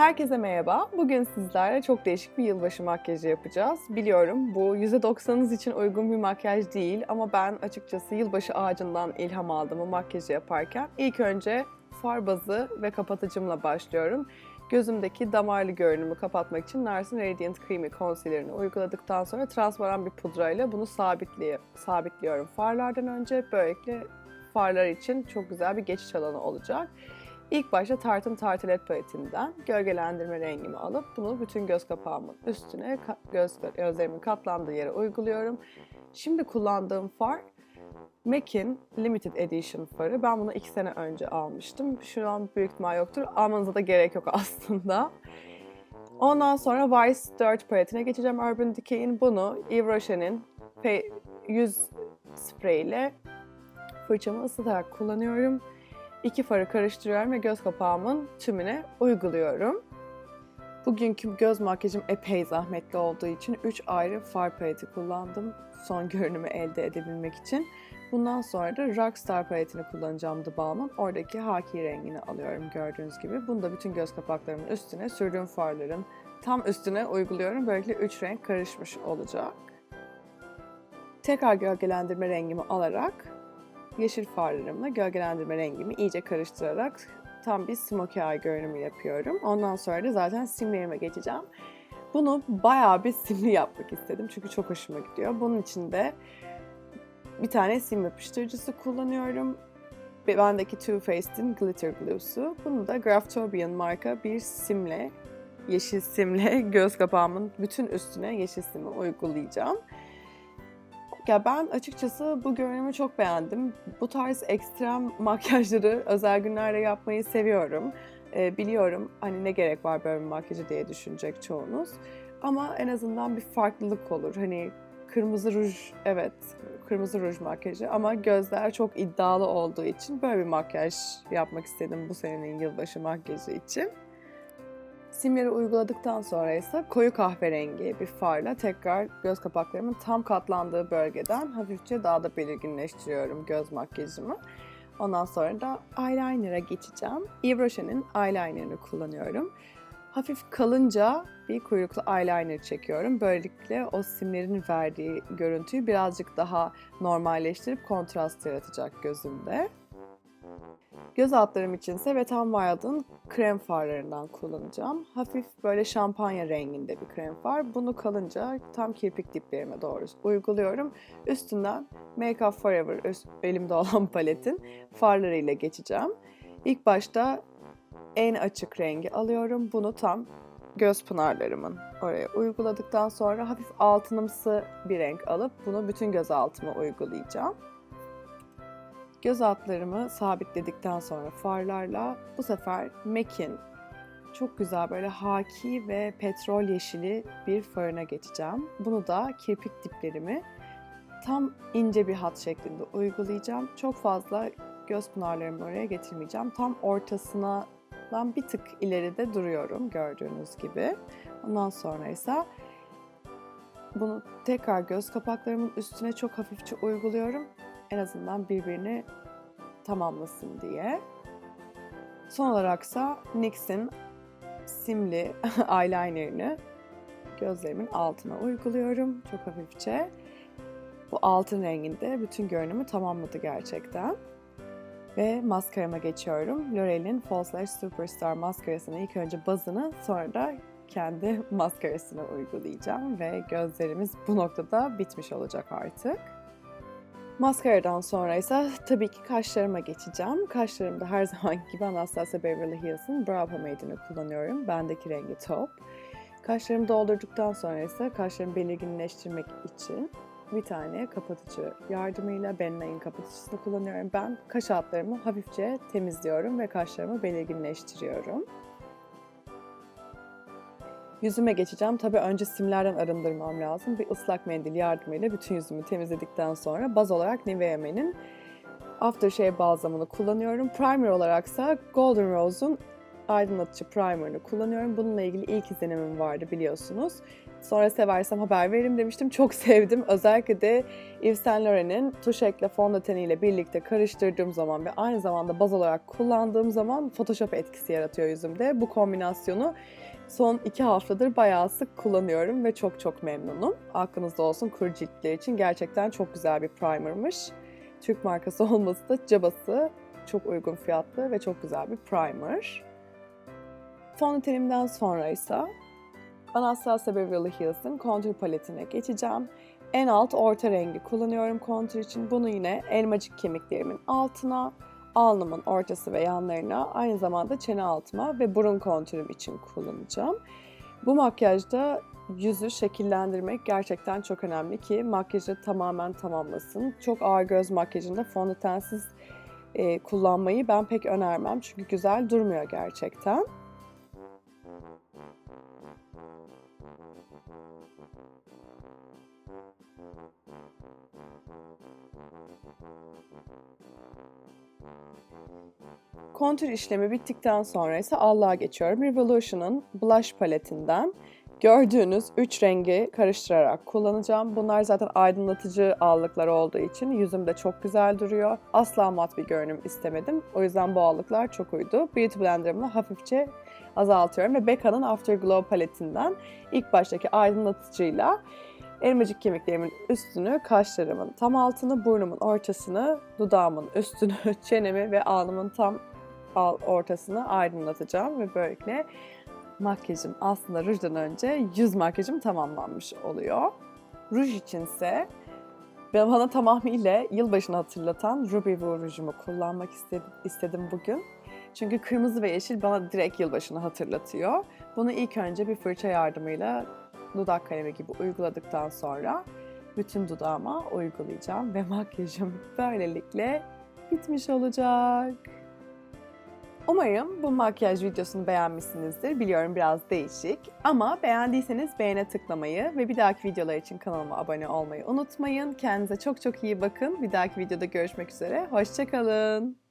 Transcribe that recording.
Herkese merhaba. Bugün sizlerle çok değişik bir yılbaşı makyajı yapacağız. Biliyorum bu %90'ınız için uygun bir makyaj değil ama ben açıkçası yılbaşı ağacından ilham aldım bu makyajı yaparken. İlk önce far bazı ve kapatıcımla başlıyorum. Gözümdeki damarlı görünümü kapatmak için Nars'ın Radiant Creamy Concealer'ını uyguladıktan sonra transparan bir pudrayla bunu sabitli sabitliyorum farlardan önce. Böylelikle farlar için çok güzel bir geçiş alanı olacak. İlk başta Tarte'ın Tartelet paletinden gölgelendirme rengimi alıp bunu bütün göz kapağımın üstüne göz gözlerimin katlandığı yere uyguluyorum. Şimdi kullandığım far MAC'in Limited Edition farı. Ben bunu iki sene önce almıştım. Şu an büyük ihtimal yoktur. Almanıza da gerek yok aslında. Ondan sonra Vice 4 paletine geçeceğim Urban Decay'in. Bunu Yves Rocher'in yüz spreyiyle fırçamı ısıtarak kullanıyorum. İki farı karıştırıyorum ve göz kapağımın tümüne uyguluyorum. Bugünkü göz makyajım epey zahmetli olduğu için 3 ayrı far paleti kullandım son görünümü elde edebilmek için. Bundan sonra da Rockstar paletini kullanacağım The Balm'ın. Oradaki haki rengini alıyorum gördüğünüz gibi. Bunu da bütün göz kapaklarımın üstüne sürdüğüm farların tam üstüne uyguluyorum. Böylelikle 3 renk karışmış olacak. Tekrar gölgelendirme rengimi alarak yeşil farlarımla gölgelendirme rengimi iyice karıştırarak tam bir smokey eye görünümü yapıyorum. Ondan sonra da zaten simlerime geçeceğim. Bunu bayağı bir simli yapmak istedim çünkü çok hoşuma gidiyor. Bunun için de bir tane sim yapıştırıcısı kullanıyorum. Bendeki Too Faced'in Glitter Glue'su. Bunu da Graftobian marka bir simle, yeşil simle göz kapağımın bütün üstüne yeşil simi uygulayacağım. Ya ben açıkçası bu görünümü çok beğendim. Bu tarz ekstrem makyajları özel günlerde yapmayı seviyorum. Ee, biliyorum hani ne gerek var böyle bir makyajı diye düşünecek çoğunuz. Ama en azından bir farklılık olur. Hani kırmızı ruj, evet kırmızı ruj makyajı ama gözler çok iddialı olduğu için böyle bir makyaj yapmak istedim bu senenin yılbaşı makyajı için. Simleri uyguladıktan sonra ise koyu kahverengi bir farla tekrar göz kapaklarımın tam katlandığı bölgeden hafifçe daha da belirginleştiriyorum göz makyajımı. Ondan sonra da eyeliner'a geçeceğim. Yves Rocher'in eyeliner'ını kullanıyorum. Hafif kalınca bir kuyruklu eyeliner çekiyorum. Böylelikle o simlerin verdiği görüntüyü birazcık daha normalleştirip kontrast yaratacak gözümde. Göz altlarım içinse Wet n Wild'ın krem farlarından kullanacağım. Hafif böyle şampanya renginde bir krem far. Bunu kalınca tam kirpik diplerime doğru uyguluyorum. Üstünden Make Up Forever üst- elimde olan paletin farlarıyla geçeceğim. İlk başta en açık rengi alıyorum. Bunu tam göz pınarlarımın oraya uyguladıktan sonra hafif altınımsı bir renk alıp bunu bütün göz altıma uygulayacağım. Göz altlarımı sabitledikten sonra farlarla bu sefer MAC'in çok güzel böyle haki ve petrol yeşili bir farına geçeceğim. Bunu da kirpik diplerimi tam ince bir hat şeklinde uygulayacağım. Çok fazla göz pınarlarımı oraya getirmeyeceğim. Tam ortasına bir tık ileride duruyorum gördüğünüz gibi. Ondan sonra ise bunu tekrar göz kapaklarımın üstüne çok hafifçe uyguluyorum. En azından birbirini tamamlasın diye. Son olaraksa NYX'in simli eyelinerını gözlerimin altına uyguluyorum çok hafifçe. Bu altın renginde bütün görünümü tamamladı gerçekten. Ve maskarama geçiyorum. L'Oreal'in False Lash Superstar maskarasını ilk önce bazını sonra da kendi maskarasını uygulayacağım ve gözlerimiz bu noktada bitmiş olacak artık. Maskaradan sonra ise tabii ki kaşlarıma geçeceğim. Kaşlarımda her zaman gibi Anastasia Beverly Hills'ın Brow Pomade'ini kullanıyorum. Bendeki rengi taupe. Kaşlarımı doldurduktan sonra ise kaşlarımı belirginleştirmek için bir tane kapatıcı yardımıyla Ben Nye'in kapatıcısını kullanıyorum. Ben kaş altlarımı hafifçe temizliyorum ve kaşlarımı belirginleştiriyorum. Yüzüme geçeceğim. Tabii önce simlerden arındırmam lazım. Bir ıslak mendil yardımıyla bütün yüzümü temizledikten sonra baz olarak Nivea Men'in Aftershave balzamını kullanıyorum. Primer olaraksa Golden Rose'un aydınlatıcı primerını kullanıyorum. Bununla ilgili ilk izlenimim vardı biliyorsunuz. Sonra seversem haber veririm demiştim. Çok sevdim. Özellikle de Yves Saint Laurent'in tuş ekle fondöteniyle birlikte karıştırdığım zaman ve aynı zamanda baz olarak kullandığım zaman Photoshop etkisi yaratıyor yüzümde. Bu kombinasyonu son iki haftadır bayağı sık kullanıyorum ve çok çok memnunum. Aklınızda olsun kuru ciltler için gerçekten çok güzel bir primermış. Türk markası olması da cabası çok uygun fiyatlı ve çok güzel bir primer. Fondötenimden sonra ise Anastasia Beverly Hills'in kontür paletine geçeceğim. En alt orta rengi kullanıyorum kontür için. Bunu yine elmacık kemiklerimin altına, alnımın ortası ve yanlarına, aynı zamanda çene altıma ve burun kontürüm için kullanacağım. Bu makyajda yüzü şekillendirmek gerçekten çok önemli ki makyajı tamamen tamamlasın. Çok ağır göz makyajında fondötensiz e, kullanmayı ben pek önermem çünkü güzel durmuyor gerçekten. Kontür işlemi bittikten sonra ise allığa geçiyorum. Revolution'ın blush paletinden gördüğünüz 3 rengi karıştırarak kullanacağım. Bunlar zaten aydınlatıcı allıklar olduğu için yüzümde çok güzel duruyor. Asla mat bir görünüm istemedim. O yüzden bu allıklar çok uydu. Beauty Blender'ımla hafifçe azaltıyorum ve Becca'nın Afterglow paletinden ilk baştaki aydınlatıcıyla elmacık kemiklerimin üstünü, kaşlarımın tam altını, burnumun ortasını, dudağımın üstünü, çenemi ve alnımın tam ortasını aydınlatacağım ve böylelikle makyajım aslında rujdan önce yüz makyajım tamamlanmış oluyor. Ruj içinse bana tamamıyla yılbaşını hatırlatan Ruby Woo rujumu kullanmak istedim bugün. Çünkü kırmızı ve yeşil bana direkt yılbaşını hatırlatıyor. Bunu ilk önce bir fırça yardımıyla dudak kalemi gibi uyguladıktan sonra bütün dudağıma uygulayacağım ve makyajım böylelikle bitmiş olacak. Umarım bu makyaj videosunu beğenmişsinizdir. Biliyorum biraz değişik ama beğendiyseniz beğene tıklamayı ve bir dahaki videolar için kanalıma abone olmayı unutmayın. Kendinize çok çok iyi bakın. Bir dahaki videoda görüşmek üzere. Hoşçakalın.